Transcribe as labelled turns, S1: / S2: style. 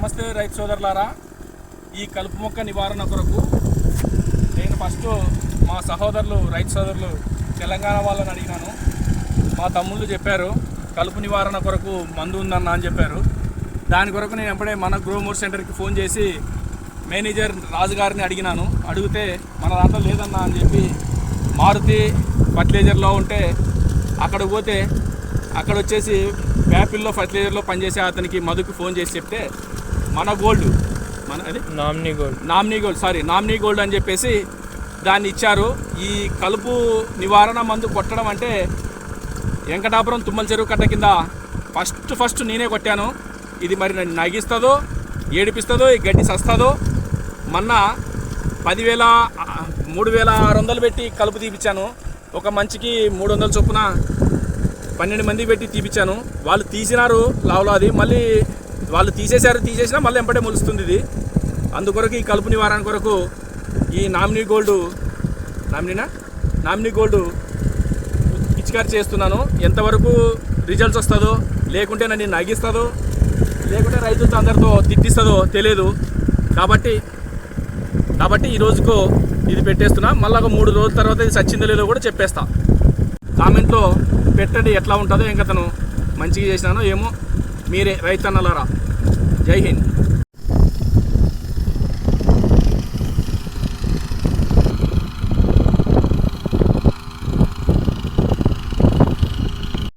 S1: నమస్తే రైతు సోదరులారా. ఈ కలుపు మొక్క నివారణ కొరకు నేను ఫస్ట్ మా సహోదరులు రైతు సోదరులు తెలంగాణ వాళ్ళని అడిగినాను. మా తమ్ముళ్ళు చెప్పారు కలుపు నివారణ కొరకు మందు ఉందన్న అని చెప్పారు. దాని కొరకు నేను ఎప్పుడే మన గ్రోమోర్ సెంటర్కి ఫోన్ చేసి మేనేజర్ రాజు గారిని అడిగినాను. అడిగితే మన దాంట్లో లేదన్నా అని చెప్పి మారుతి ఫర్టిలైజర్లో ఉంటే అక్కడ పోతే అక్కడ వచ్చేసి యాపిల్లో ఫర్టిలైజర్లో పనిచేసే అతనికి మధుకి ఫోన్ చేసి చెప్తే మన గోల్డ్. మన అది?
S2: Nominee gold.
S1: Nominee gold sorry nominee gold అని చెప్పేసి దాన్ని ఇచ్చారు. ఈ కలుపు నివారణ మందు కొట్టడం అంటే వెంకటాపురం తుమ్మల చెరువు కట్ట కింద ఫస్ట్ ఫస్ట్ నేనే కొట్టాను. ఇది మరి నన్ను నగిస్తుందో ఏడిపిస్తుందో ఈ గడ్డి సస్తుందో మొన్న పదివేల మూడు వేల ఆరు వందలు పెట్టి కలుపు తీపిచ్చాను. ఒక మంచికి మూడు వందల చొప్పున పన్నెండు మంది పెట్టి తీపిచ్చాను. వాళ్ళు తీసినారు లావులో అది మళ్ళీ వాళ్ళు తీసేశారు తీసేసినా మళ్ళీ ఎంపటే మొలుస్తుంది ఇది. అందుకొరకు ఈ కలుపు నివారణ కొరకు ఈ నామినీ గోల్డ్ నామినీనా? నామినీ గోల్డ్ పిచికారి చేస్తున్నాను. ఎంతవరకు రిజల్ట్స్ వస్తుందో లేకుంటే నన్ను నగిస్తుందో లేకుంటే రైతులతో అందరితో తిట్టిస్తుందో తెలియదు కాబట్టి కాబట్టి ఈ రోజుకు ఇది పెట్టేస్తున్నా. మళ్ళీ ఒక మూడు రోజుల తర్వాత ఇది సచ్చిందో లేదో కూడా చెప్పేస్తా. కామెంట్లో పెట్టండి ఎట్లా ఉంటుందో ఇంకా తను మంచిగా చేసినానో ఏమో. మీరే రైతన్నలారా. జై హింద్.